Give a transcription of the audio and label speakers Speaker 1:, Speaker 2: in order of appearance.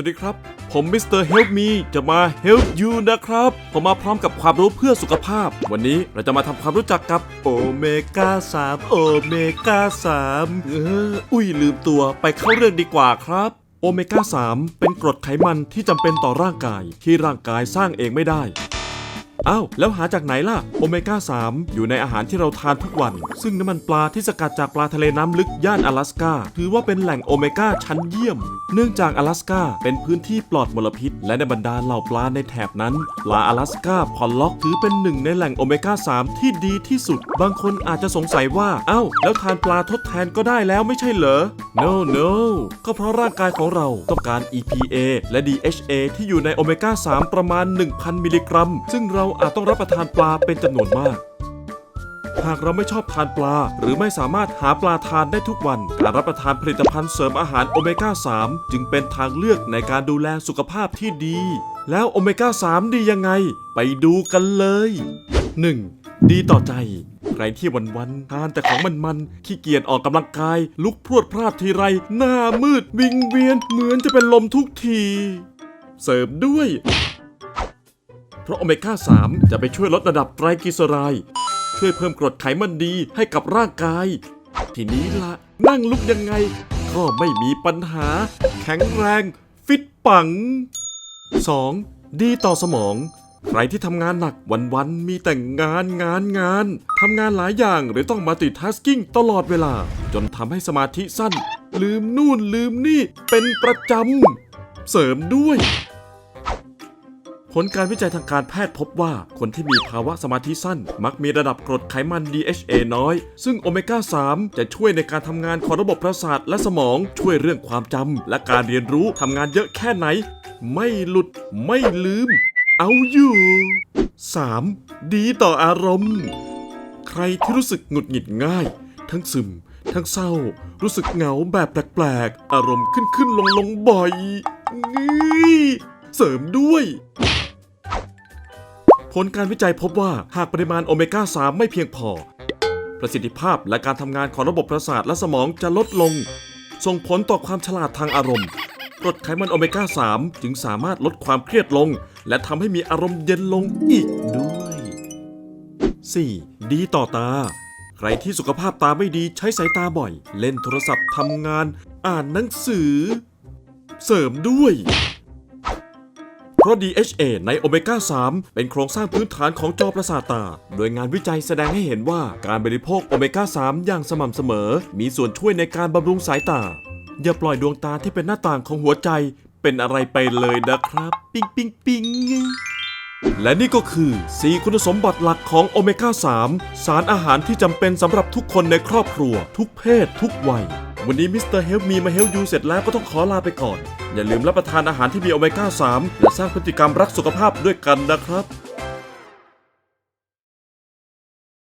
Speaker 1: วัสดีครับ ผมมิสเตอร์เฮลป์มีจะมาเฮลป์ยูนะครับ ผมมาพร้อมกับความรู้เพื่อสุขภาพ วันนี้เราจะมาทำความรู้จักกับโอเมก้า3โอเมก้า3เอออุ้ยลืมตัวไปเข้าเรื่องดีกว่าครับโอเมก้า3เป็นกรดไขมันที่จำเป็นต่อร่างกาย ที่ร่างกายสร้างเองไม่ได้ อ้าว แล้วหาจากไหนล่ะ โอเมก้า 3 อยู่ในอาหารที่เราทานทุกวัน ซึ่งน้ำมันปลาที่สกัดจากปลาทะเลน้ำลึกย่าน阿拉สกาถือว่าเป็นแหล่งโอเมก้าชั้นเยี่ยม เนื่องจาก阿拉สกาเป็นพื้นที่ปลอดมลพิษ และในบรรดาเหล่าปลาในแถบนั้น ปลา阿拉สกาพอลล็อกถือเป็นหนึ่งในแหล่งโอเมก้า 3 ที่ดีที่สุด บางคนอาจจะสงสัยว่า เอ้า แล้วทานปลาทดแทนก็ได้แล้วไม่ใช่เหรอ no no ก็เพราะร่างกายของเราต้องการ EPA และ DHA ที่อยู่ในโอเมก้า 3 ประมาณ 1,000 มิลลิกรัม ซึ่งเรา อาจต้องรับประทานปลาเป็นจำนวนมาก หากเราไม่ชอบทานปลา หรือไม่สามารถหาปลาทานได้ทุกวัน การรับประทานผลิตภัณฑ์เสริมอาหารโอเมก้า 3 จึงเป็นทางเลือกในการดูแลสุขภาพที่ดี แล้วโอเมก้า 3 ดียังไง ไปดูกันเลย 1. ดีต่อใจใครที่วันๆทานแต่ของมันๆขี้เกียจออกกำลังกาย ลุกพรวดพลาดทีไร หน้ามืด วิงเวียน เหมือนจะเป็นลมทุกที เสริมด้วย เพราะโอเมก้า 3 จะไปช่วยลดระดับไตรกลีเซอไรด์ช่วยเพิ่มกรดไขมันดีให้กับร่างกาย ทีนี้ละนั่งลุกยังไง ก็ไม่มีปัญหา แข็งแรง ฟิตปัง 2. ดีต่อสมอง ใครที่ทำงานหนักวันๆมีแต่งานงานงานทำงานหลายอย่างหรือต้องมาติดทัสกิ้งตลอดเวลา จนทำให้สมาธิสั้น ลืมนู่นลืมนี่เป็นประจำเสริมด้วย ผลการวิจัยทางการแพทย์พบว่าคนที่มีภาวะสมาธิสั้น มักมีระดับกรดไขมัน DHA น้อย ซึ่งโอเมก้า 3 จะช่วยในการทำงานของระบบประสาทและสมอง ช่วยเรื่องความจำและการเรียนรู้ทำงานเยอะแค่ไหน ไม่หลุดไม่ลืม เอาอยู่ 3. ดีต่ออารมณ์ ใครที่รู้สึกหงุดหงิดง่าย ทั้งซึม ทั้งเศร้า รู้สึกเหงาแบบแปลกๆ อารมณ์ขึ้นขึ้นลงลงบ่อยนี่เสริมด้วย ผลการวิจัยพบว่าหากปริมาณโอเมก้า 3 ไม่เพียงพอ ประสิทธิภาพและการทำงานของระบบประสาทและสมองจะลดลง ส่งผลต่อความฉลาดทางอารมณ์กรดไขมันโอเมก้า 3 จึงสามารถลดความเครียดลง และทำให้มีอารมณ์เย็นลงอีกด้วย 4. ดีต่อตา ใครที่สุขภาพตาไม่ดีใช้สายตาบ่อย เล่นโทรศัพท์ทำงาน อ่านหนังสือ เสริมด้วย เพราะ DHA ในโอเมก้า 3 เป็นโครงสร้างพื้นฐานของจอประสาทตา โดยงานวิจัยแสดงให้เห็นว่าการบริโภคโอเมก้า 3 อย่างสม่ำเสมอ มีส่วนช่วยในการบำรุงสายตา อย่าปล่อยดวงตาที่เป็นหน้าต่างของหัวใจ เป็นอะไรไปเลยนะครับ ปิ๊งปิ๊งปิ๊งและนี่ก็คือ 4 คุณสมบัติหลักของโอเมก้า 3 สารอาหารที่จำเป็นสำหรับทุกคนในครอบครัว ทุกเพศ ทุกวัย วันนี้มิสเตอร์เฮลมีมาเฮลยูเสร็จแล้วก็ต้องขอลาไปก่อน อย่าลืมรับประทานอาหารที่มีโอเมก้า 3 และสร้างพฤติกรรมรักสุขภาพด้วยกันนะครับ